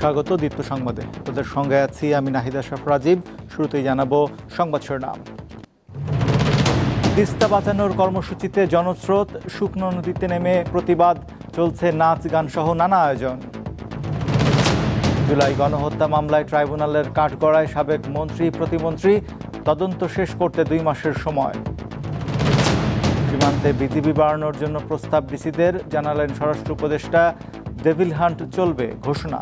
স্বাগত দীপ্ত সংবাদে। তোদের সঙ্গে আছি আমি নাহিদা শাফ রাজীব। শুরুতেই জানাব সংবাদ শিরোনাম। তিস্তা বাঁচানোর কর্মসূচিতে জনস্রোত, শুকনো নদীতে নেমে প্রতিবাদ, চলছে নাচ গান সহ নানা আয়োজন। জুলাই গণহত্যা মামলায় ট্রাইব্যুনালের কাঠগড়ায় সাবেক মন্ত্রী, প্রতিমন্ত্রী, তদন্ত শেষ করতে দুই মাসের সময়। সীমান্তে বিজিবি বাড়ানোর জন্য প্রস্তাব ডিসিদের জানালেন স্বরাষ্ট্র উপদেষ্টা ডেভিল হান্ট চলবে ঘোষণা।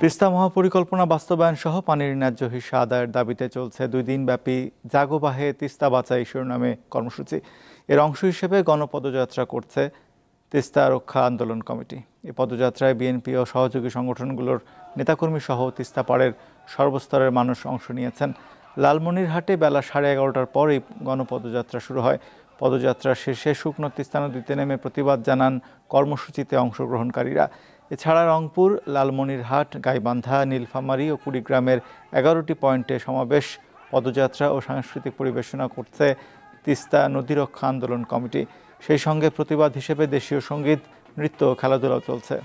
তিস্তা মহাপরিকল্পনা বাস্তবায়ন সহ পানির ন্যায্য হিস্সা আদায়ের দাবিতে চলছে দুই দিনব্যাপী জাগোবাহে তিস্তা বাঁচাই শিরোনামে কর্মসূচি। এর অংশ হিসেবে গণপদযাত্রা করছে তিস্তা রক্ষা আন্দোলন কমিটি। এ পদযাত্রায় বিএনপি ও সহযোগী সংগঠনগুলোর নেতাকর্মী সহ তিস্তা পাড়ের সর্বস্তরের মানুষ অংশ নিয়েছেন। লালমনিরহাটে বেলা সাড়ে এগারোটার পরেই গণপদযাত্রা শুরু হয়। পদযাত্রা শেষে শুকনো তিস্তা নদীতে নেমে প্রতিবাদ জানান কর্মসূচিতে অংশগ্রহণকারীরা। এছাড়া রংপুর, লালমনিরহাট, গাইবান্ধা, নীলফামারী ও কুড়িগ্রামের এগারোটি পয়েন্টে সমাবেশ। পদযাত্রা ও সাংস্কৃতিক পরিবেশনা করছে তিস্তা নদী রক্ষা আন্দোলন কমিটি। সেই সঙ্গে প্রতিবাদ হিসেবে দেশীয় সংগীত নৃত্য ও খেলাধুলা চলছে।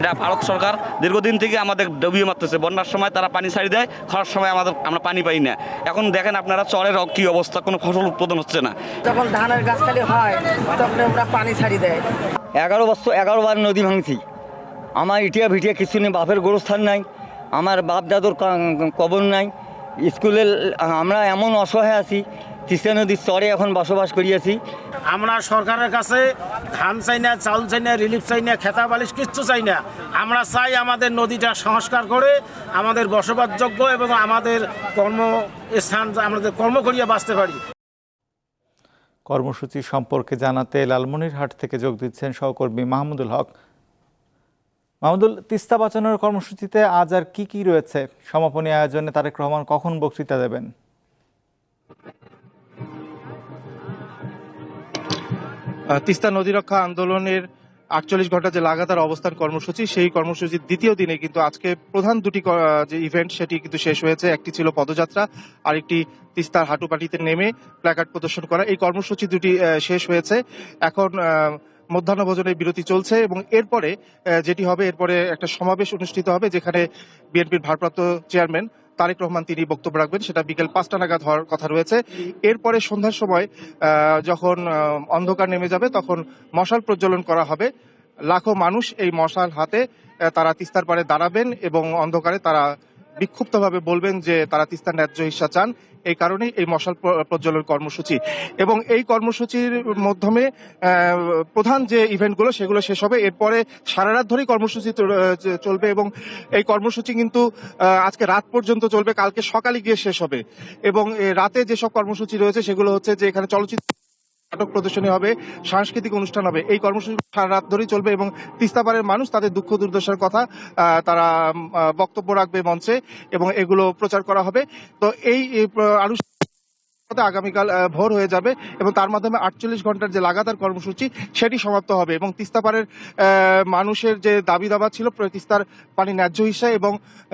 এটা ভারত সরকার দীর্ঘদিন থেকে আমাদের ডুবিয়ে মারতেছে। বন্যার সময় তারা পানি ছাড়ি দেয় খরার সময় আমাদের আমরা পানি পাই না। এখন দেখেন আপনারা চরের কি অবস্থা কোনো ফসল উৎপাদন হচ্ছে না। যখন ধানের গাছ খালি হয় তখন ওরা পানি ছাড়ি দেয়। এগারো বছর এগারো বার নদী ভাঙছি। আমার ইটিয়া ভিটিয়া কিছু নেই বাপের গোরস্থান নাই আমার বাপ দাদুর কবর নাই। স্কুলের আমরা এমন অসহায় আছি তিস্তা নদীর চরে এখন বসবাস করিয়াছি আমরা সরকারের কাছে ধান চাই না চাউল চাই না রিলিফ চাই না খেতা বালিশ কিচ্ছু চাই না। আমরা চাই আমাদের নদীটা সংস্কার করে আমাদের বসবাসযোগ্য এবং আমাদের কর্মস্থান আমাদের কর্ম করিয়া বাঁচতে পারি। কর্মসূচি সম্পর্কে জানাতে লালমনিরহাট থেকে যোগ দিচ্ছেন সহকর্মী মাহমুদুল হক। মাহমুদুল, তিস্তা বাঁচানোর কর্মসূচিতে আজ আর কি কি রয়েছে? সমাপনী আয়োজনে তারেক রহমান কখন বক্তৃতা দেবেন? তিস্তা নদী রক্ষা আন্দোলনের আটচল্লিশ ঘণ্টা যে লাগাতার অবস্থান কর্মসূচি, সেই কর্মসূচির দ্বিতীয় দিনে কিন্তু আজকে প্রধান দুটি যে ইভেন্ট সেটি কিন্তু শেষ হয়েছে। একটি ছিল পদযাত্রা আর একটি তিস্তার হাঁটুপাটিতে নেমে প্ল্যাকার্ড প্রদর্শন করা। এই কর্মসূচি দুটি শেষ হয়েছে। এখন মধ্যাহ্নভোজনের বিরতি চলছে এবং এরপরে যেটি হবে, এরপরে একটা সমাবেশ অনুষ্ঠিত হবে যেখানে বিএনপির ভারপ্রাপ্ত চেয়ারম্যান তারেক রহমান তিনি বক্তব্য রাখবেন। সেটা বিকেল পাঁচটা নাগাদ হওয়ার কথা রয়েছে। এরপরে সন্ধ্যার সময় যখন অন্ধকার নেমে যাবে, তখন মশাল প্রজ্বলন করা হবে। লাখো মানুষ এই মশাল হাতে তারা তিস্তার পারে দাঁড়াবেন এবং অন্ধকারে তারা বিক্ষুব্ধভাবে বলবেন যে তারা তিস্তার ন্যায্য হিসা চান, এই কারণেই এই মশাল প্র- প্রজ্বলন কর্মসূচি। এবং এই কর্মসূচির মাধ্যমে প্রধান যে ইভেন্টগুলো, সেগুলো শেষ হবে। এরপরে সারা রাত ধরেই কর্মসূচি চলবে এবং এই কর্মসূচি কিন্তু আজকে রাত পর্যন্ত চলবে, কালকে সকালে গিয়ে শেষ হবে। এবং রাতে যেসব কর্মসূচি রয়েছে, সেগুলো হচ্ছে যে এখানে চলচ্চিত্র নাটক প্রদর্শনী হবে, সাংস্কৃতিক অনুষ্ঠান হবে। এই কর্মসূচি সারা রাত ধরেই চলবে এবং তিস্তাপাড়ের মানুষ তাদের দুঃখ দুর্দশার কথা তারা বক্তব্য রাখবে মঞ্চে এবং এগুলো প্রচার করা হবে। তো এই, আনুষ্ঠানিক আগামীকাল ভোর হয়ে যাবে এবং তার মাধ্যমে আটচল্লিশ ঘণ্টার যে লাগাতার কর্মসূচি সেটি সমাপ্ত হবে এবং তিস্তাপাড়ের মানুষের যে দাবি দাবা ছিল তিস্তার পানি ন্যায্য হিসা এবং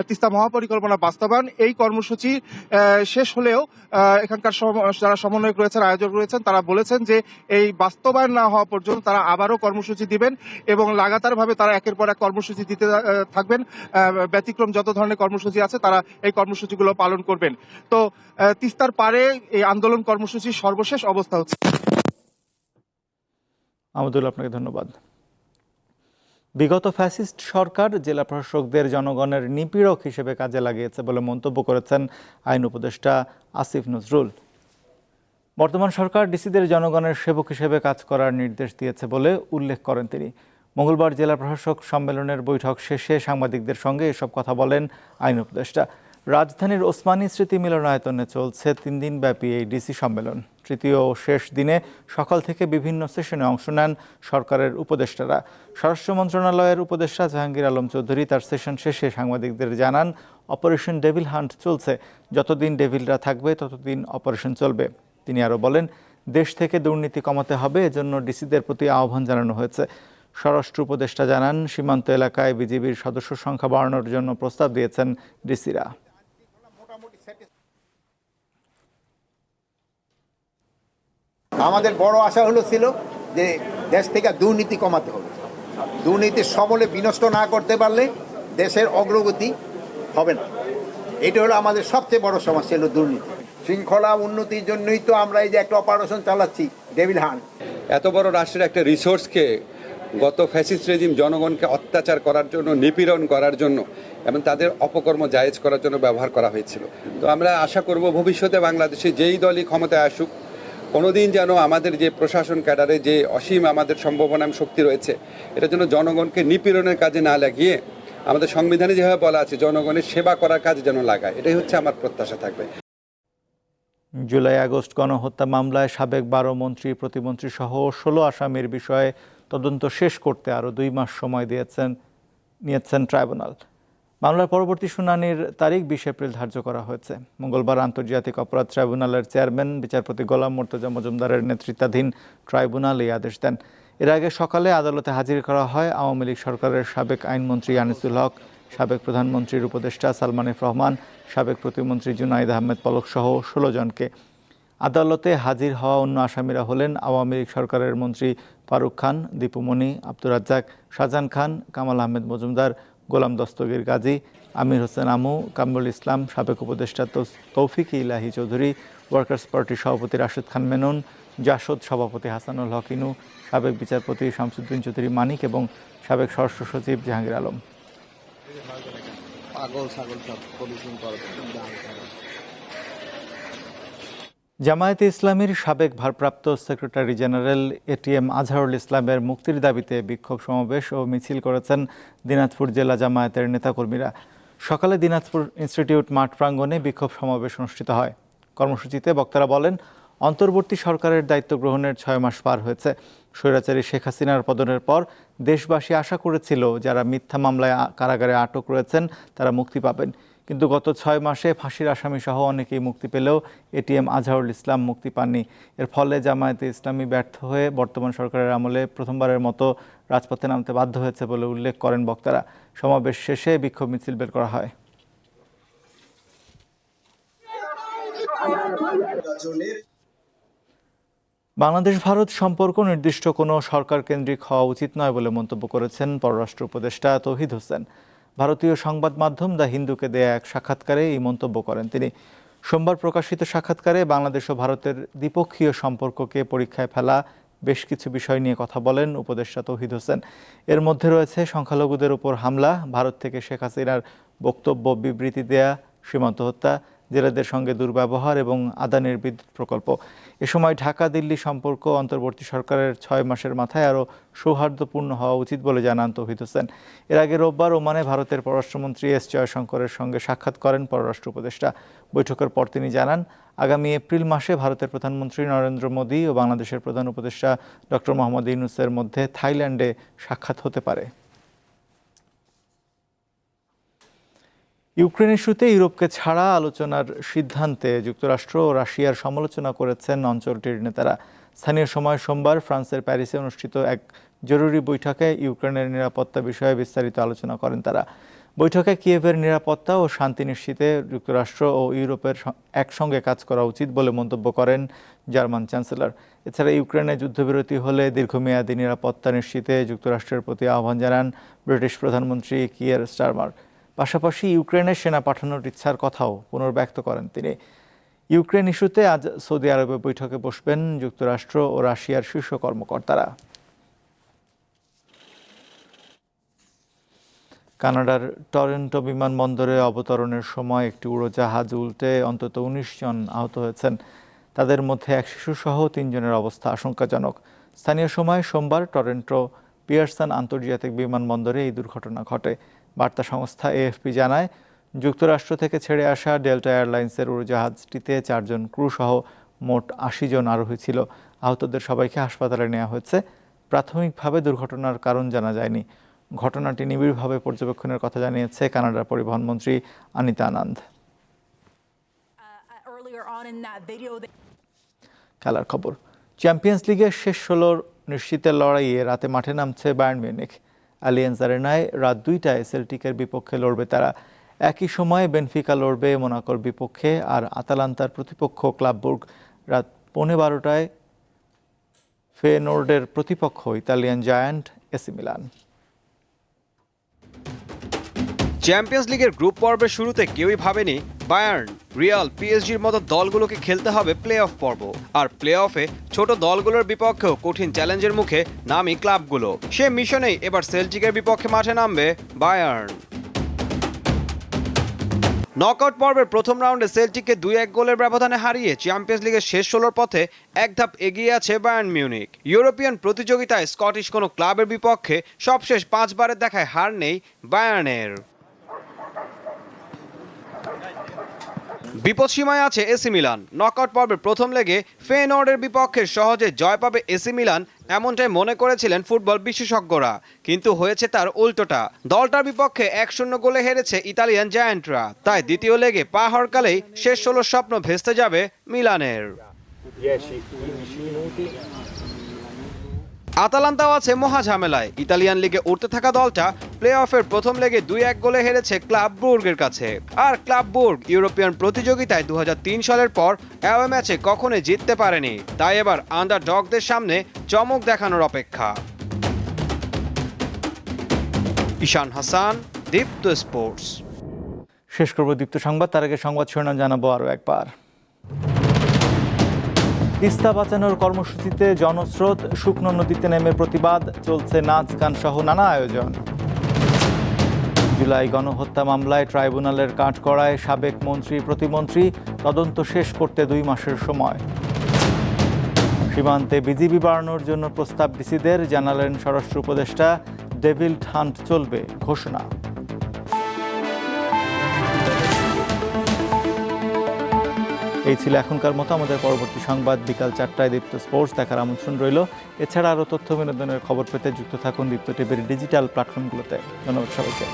তিস্তা মহাপরিকল্পনা বাস্তবায়ন, এই কর্মসূচি শেষ হলেও এখানকার যারা সমন্বয়ক রয়েছেন, আয়োজক রয়েছেন, তারা বলেছেন যে এই বাস্তবায়ন না হওয়া পর্যন্ত তারা আবারও কর্মসূচি দিবেন এবং লাগাতারভাবে তারা একের পর এক কর্মসূচি দিতে থাকবেন। ব্যতিক্রম যত ধরনের কর্মসূচি আছে, তারা এই কর্মসূচিগুলো পালন করবেন। তো তিস্তার পারে এই আন্দোলন কর্মসূচির সর্বশেষ অবস্থা হচ্ছে। মাহমুদুল আপনাকে ধন্যবাদ। বিগত ফ্যাসিস্ট সরকার জেলা প্রশাসকদের জনগণের নিপীড়ক হিসেবে কাজে লাগিয়েছে বলে মন্তব্য করেছেন আইন উপদেষ্টা আসিফ নজরুল। বর্তমান সরকার ডিসিদের জনগণের সেবক হিসেবে কাজ করার নির্দেশ দিয়েছে বলে উল্লেখ করেন তিনি। মঙ্গলবার জেলা প্রশাসক সম্মেলনের বৈঠক শেষে সাংবাদিকদের সঙ্গে এসব কথা বলেন আইন উপদেষ্টা। রাজধানীর ওসমানী স্মৃতি মিলনায়তনে চলছে তিন দিনব্যাপী এই ডিসি সম্মেলন। তৃতীয় ও শেষ দিনে সকাল থেকে বিভিন্ন সেশনে অংশ নেন সরকারের উপদেষ্টারা। স্বরাষ্ট্র মন্ত্রণালয়ের উপদেষ্টা জাহাঙ্গীর আলম চৌধুরী তার সেশন শেষে সাংবাদিকদের জানান, অপারেশন ডেভিল হান্ট চলছে। যতদিন ডেভিলরা থাকবে, ততদিন অপারেশন চলবে। তিনি আরও বলেন, দেশ থেকে দুর্নীতি কমাতে হবে, এজন্য ডিসিদের প্রতি আহ্বান জানানো হয়েছে। স্বরাষ্ট্র উপদেষ্টা জানান, সীমান্ত এলাকায় বিজিবির সদস্য সংখ্যা বাড়ানোর জন্য প্রস্তাব দিয়েছেন ডিসিরা। আমাদের বড় আশা হলো ছিল যে দেশ থেকে দুর্নীতি কমাতে হবে। দুর্নীতির সমলে বিনষ্ট না করতে পারলে দেশের অগ্রগতি হবে না। এটা হলো আমাদের সবচেয়ে বড় সমস্যা হলো দুর্নীতি। শৃঙ্খলা উন্নতির জন্যই তো আমরা এই যে একটা অপারেশন চালাচ্ছি ডেভিল হান এত বড় রাষ্ট্রের একটা রিসোর্সকে গত ফ্যাসিস্ট রেজিম জনগণকে অত্যাচার করার জন্য, নিপীড়ন করার জন্য এবং তাদের অপকর্ম জায়েজ করার জন্য ব্যবহার করা হয়েছিল। তো আমরা আশা করব ভবিষ্যতে বাংলাদেশে যেই দলই ক্ষমতায় আসুক কোনোদিন যেন আমাদের যে প্রশাসন ক্যাডারে যে অসীম আমাদের সম্ভাবনা শক্তি রয়েছে, এটা যেন জনগণকে নিপীড়নের কাজে না লাগিয়ে আমাদের সংবিধানে যেভাবে বলা আছে, জনগণের সেবা করার কাজে যেন লাগায়। এটাই হচ্ছে আমার প্রত্যাশা থাকবে। জুলাই আগস্ট গণহত্যা মামলায় সাবেক বারো মন্ত্রী, প্রতিমন্ত্রী সহ ষোলো আসামির বিষয়ে তদন্ত শেষ করতে আরও দুই মাস সময় দিয়েছেন, নিয়েছেন ট্রাইব্যুনাল। মামলার পরবর্তী শুনানির তারিখ বিশ এপ্রিল ধার্য করা হয়েছে। মঙ্গলবার আন্তর্জাতিক অপরাধ ট্রাইব্যুনালের চেয়ারম্যান, বিচারপতি গোলাম মোর্তজা মজুমদারের নেতৃত্বাধীন ট্রাইব্যুনাল এই আদেশ দেন। এর আগে সকালে আদালতে হাজির করা হয় আওয়ামী লীগ সরকারের সাবেক আইনমন্ত্রী আনিসুল হক, সাবেক প্রধানমন্ত্রীর উপদেষ্টা সালমান এফ রহমান, সাবেক প্রতিমন্ত্রী জুনাইদ আহমেদ পলক সহ ষোলো জনকে। আদালতে হাজির হওয়া অন্য আসামিরা হলেন আওয়ামী লীগ সরকারের মন্ত্রী ফারুক খান, দীপুমণি, আব্দুর রাজ্জাক, শাহজাহান খান, কামাল আহমেদ মজুমদার গোলাম দস্তগীর গাজী, আমির হোসেন আমু, কামরুল ইসলাম, সাবেক উপদেষ্টা তৌফিক ইলাহি চৌধুরী ওয়ার্কার্স পার্টির সভাপতি রাশেদ খান মেনন, জাসদ সভাপতি হাসানুল হকিনু সাবেক বিচারপতি শামসুদ্দিন চৌধুরী মানিক এবং সাবেক স্বরাষ্ট্র সচিব জাহাঙ্গীর আলম। জামায়াতে ইসলামীর সাবেক ভারপ্রাপ্ত সেক্রেটারি জেনারেল এটিএম আজহারুল ইসলামের মুক্তির দাবিতে বিক্ষোভ সমাবেশ ও মিছিল করেছেন দিনাজপুর জেলা জামায়াতের নেতাকর্মীরা। সকালে দিনাজপুর ইনস্টিটিউট মাঠ প্রাঙ্গণে বিক্ষোভ সমাবেশ অনুষ্ঠিত হয়। কর্মসূচিতে বক্তারা বলেন, অন্তর্বর্তী সরকারের দায়িত্ব গ্রহণের ছয় মাস পার হয়েছে। স্বৈরাচারী শেখ হাসিনার পদনের পর দেশবাসী আশা করেছিল, যারা মিথ্যা মামলায় কারাগারে আটক রয়েছেন, তারা মুক্তি পাবেন। কিন্তু গত ছয় মাসে ফাঁসির আসামি সহ অনেকেই মুক্তি পেলেও এটিএম আজহারুল ইসলাম মুক্তি পাননি। এর ফলে জামায়াতে ইসলামী ব্যর্থ হয়ে বর্তমান সরকারের আমলে প্রথমবারের মতো রাজপথে নামতে বাধ্য হয়েছে বলে উল্লেখ করেন বক্তারা। সমাবেশ শেষে বিক্ষোভ মিছিল বের করা হয়। বাংলাদেশ ভারত সম্পর্ক নির্দিষ্ট কোনো সরকার কেন্দ্রিক হওয়া উচিত নয় বলে মন্তব্য করেছেন পররাষ্ট্র উপদেষ্টা তৌহিদ হোসেন। ভারতীয় সংবাদ মাধ্যম দ্য হিন্দুকে দেয়া এক সাক্ষাৎকারে এই মন্তব্য করেন। তিনি, সোমবার প্রকাশিত সাক্ষাৎকারে বাংলাদেশ ও ভারতের দ্বিপক্ষীয় সম্পর্ককে পরীক্ষায় ফেলা বেশ কিছু বিষয় নিয়ে কথা বলেন উপদেষ্টা তৌহিদ হোসেন। এর মধ্যে রয়েছে সংখ্যালঘুদের উপর হামলা, ভারত থেকে শেখ হাসিনার বক্তব্য বিবৃতি দেয়া, সীমান্ত হত্যা জেলেদের সঙ্গে দুর্ব্যবহার এবং আদানের বিদ্যুৎ প্রকল্প। এ সময় ঢাকা দিল্লি সম্পর্ক অন্তর্বর্তী সরকারের ছয় মাসের মাথায় আরও সৌহার্দ্যপূর্ণ হওয়া উচিত বলে জানান তৌহিদ হোসেন। এর আগে রোববার ওমানে ভারতের পররাষ্ট্রমন্ত্রী এস জয়শঙ্করের সঙ্গে সাক্ষাৎ করেন পররাষ্ট্র উপদেষ্টা। বৈঠকের পর তিনি জানান, আগামী এপ্রিল মাসে ভারতের প্রধানমন্ত্রী নরেন্দ্র মোদী ও বাংলাদেশের প্রধান উপদেষ্টা ডক্টর মোহাম্মদ ইউনুসের মধ্যে থাইল্যান্ডে সাক্ষাৎ হতে পারে। ইউক্রেন ইস্যুতে ইউরোপকে ছাড়া আলোচনার সিদ্ধান্তে যুক্তরাষ্ট্র ও রাশিয়ার সমালোচনা করেছেন অঞ্চলটির নেতারা। স্থানীয় সময় সোমবার ফ্রান্সের প্যারিসে অনুষ্ঠিত এক জরুরি বৈঠকে ইউক্রেনের নিরাপত্তা বিষয়ে বিস্তারিত আলোচনা করেন তারা। বৈঠকে কিয়েভের নিরাপত্তা ও শান্তি নিশ্চিতে যুক্তরাষ্ট্র ও ইউরোপের একসঙ্গে কাজ করা উচিত বলে মন্তব্য করেন জার্মান চ্যান্সেলর। এছাড়া ইউক্রেনে যুদ্ধবিরতি হলে দীর্ঘমেয়াদী নিরাপত্তা নিশ্চিতে যুক্তরাষ্ট্রের প্রতি আহ্বান জানান ব্রিটিশ প্রধানমন্ত্রী কিয়ার স্টারমার পাশাপাশি ইউক্রেনে সেনা পাঠানোর ইচ্ছার কথাও পুনর্ব্যক্ত করেন তিনি। ইউক্রেন ইস্যুতে আজ সৌদি আরবে বৈঠকে বসবেন যুক্তরাষ্ট্র ও রাশিয়ার শীর্ষ কর্মকর্তারা। কানাডার টরেন্টো বিমানবন্দরে অবতরণের সময় একটি উড়োজাহাজ উল্টে অন্তত উনিশ জন আহত হয়েছেন। তাদের মধ্যে এক শিশুসহ তিনজনের অবস্থা আশঙ্কাজনক। স্থানীয় সময় সোমবার টরেন্টো পিয়ারসন আন্তর্জাতিক বিমানবন্দরে এই দুর্ঘটনা ঘটে। বার্তা সংস্থা এএফপি জানায় যুক্তরাষ্ট্র থেকে ছেড়ে আসা ডেল্টা এয়ারলাইন্সের উড়োজাহাজটিতে চারজন ক্রু সহ মোট আশি জন আরোহী ছিল। আহতদের সবাইকে হাসপাতালে নেওয়া হয়েছে। প্রাথমিকভাবে দুর্ঘটনার কারণ জানা যায়নি। ঘটনাটি নিবিড়ভাবে পর্যবেক্ষণের কথা জানিয়েছে কানাডার পরিবহন মন্ত্রী আনিতা আনন্দ. They- খেলার খবর। চ্যাম্পিয়ন্স লিগের শেষ ষোলোর নিশ্চিতের লড়াইয়ে রাতে মাঠে নামছে বায়ার্ন মিউনিখ। অ্যালিয়েন্স আরেনায় রাত দুইটায় সেল্টিকের বিপক্ষে লড়বে তারা। একই সময়ে বেনফিকা লড়বে মোনাকোর বিপক্ষে আর আতালান্তার প্রতিপক্ষ ক্লাববুর্গ। রাত পৌনে বারোটায় ফেনোর্ডের প্রতিপক্ষ Italian giant AC Milan. Champions লিগের গ্রুপ পর্বের শুরুতে কেউই ভাবেনি বায়ার্ন রিয়াল পিএসজির মতো দলগুলোকে খেলতে হবে প্লে অফ পর্ব। আর প্লে অফে ছোট দলগুলোর বিপক্ষেও কঠিন চ্যালেঞ্জের মুখে নামি ক্লাবগুলো। সে মিশনেই এবার সেলটিকের বিপক্ষে মাঠে নামবে বায়ার্ন নকআউট পর্বের প্রথম রাউন্ডে সেল্টিককে দুই এক গোলের ব্যবধানে হারিয়ে চ্যাম্পিয়ন্স লিগের শেষ ষোলোর পথে এক ধাপ এগিয়ে আছে বায়ার্ন মিউনিক ইউরোপিয়ান প্রতিযোগিতায় স্কটিশ কোনো ক্লাবের বিপক্ষে সবশেষ পাঁচবারের দেখায় হার নেই বায়ার্নের বিপদসীমায় আছে এসি মিলান। নকআউট পর্বের প্রথম লেগে ফেনর্ডের বিপক্ষে সহজে জয় পাবে এসি মিলান, এমনটাই মনে করেছিলেন ফুটবল বিশেষজ্ঞরা। কিন্তু হয়েছে তার উল্টোটা। দলটার বিপক্ষে এক শূন্য গোলে হেরেছে ইতালিয়ান জায়ান্টরা। তাই দ্বিতীয় লেগে পা হরকালেই শেষ ষোলোর স্বপ্ন ভেস্তে যাবে মিলানের। আতালান্তাও আছে মহা ঝামেলায়। ইতালিয়ান লিগে উঠতে থাকা দলটা প্লে অফের প্রথম লেগে দুই এক গোলে হেরেছে ক্লাব বুর্গের কাছে। আর ক্লাব বুর্গ ইউরোপিয়ান প্রতিযোগিতায় দু হাজার তিন সালের পর অ্যাওয়ে ম্যাচে কখনোই জিততে পারেনি। তাই এবার আন্ডার ডগদের সামনে চমক দেখানোর অপেক্ষা। ঈশান হাসান, দীপ্ত স্পোর্টস। শেষ করব দীপ্ত সংবাদ, তার আগে সংবাদ শিরোনাম জানাব আরও একবার। তিস্তা বাঁচানোর কর্মসূচিতে জনস্রোত, শুকনো নদীতে নেমে প্রতিবাদ, চলছে নাচ, গান সহ নানা আয়োজন। জুলাই গণহত্যা মামলায় ট্রাইব্যুনালের কাঠকড়ায় সাবেক মন্ত্রী, প্রতিমন্ত্রী, তদন্ত শেষ করতে দুই মাসের সময়। সীমান্তে বিজিবি বাড়ানোর জন্য প্রস্তাব ডিসিদের, জানালেন স্বরাষ্ট্র উপদেষ্টা ডেভিল হান্ট চলবে ঘোষণা। এই ছিল এখনকার মতো। আমাদের পরবর্তী সংবাদ বিকাল চারটায় দীপ্ত স্পোর্টস দেখার আমন্ত্রণ রইল। এছাড়া আরও তথ্য বিনোদনের খবর পেতে যুক্ত থাকুন দীপ্ত টিভির ডিজিটাল প্ল্যাটফর্মগুলোতে। ধন্যবাদ সবাইকে।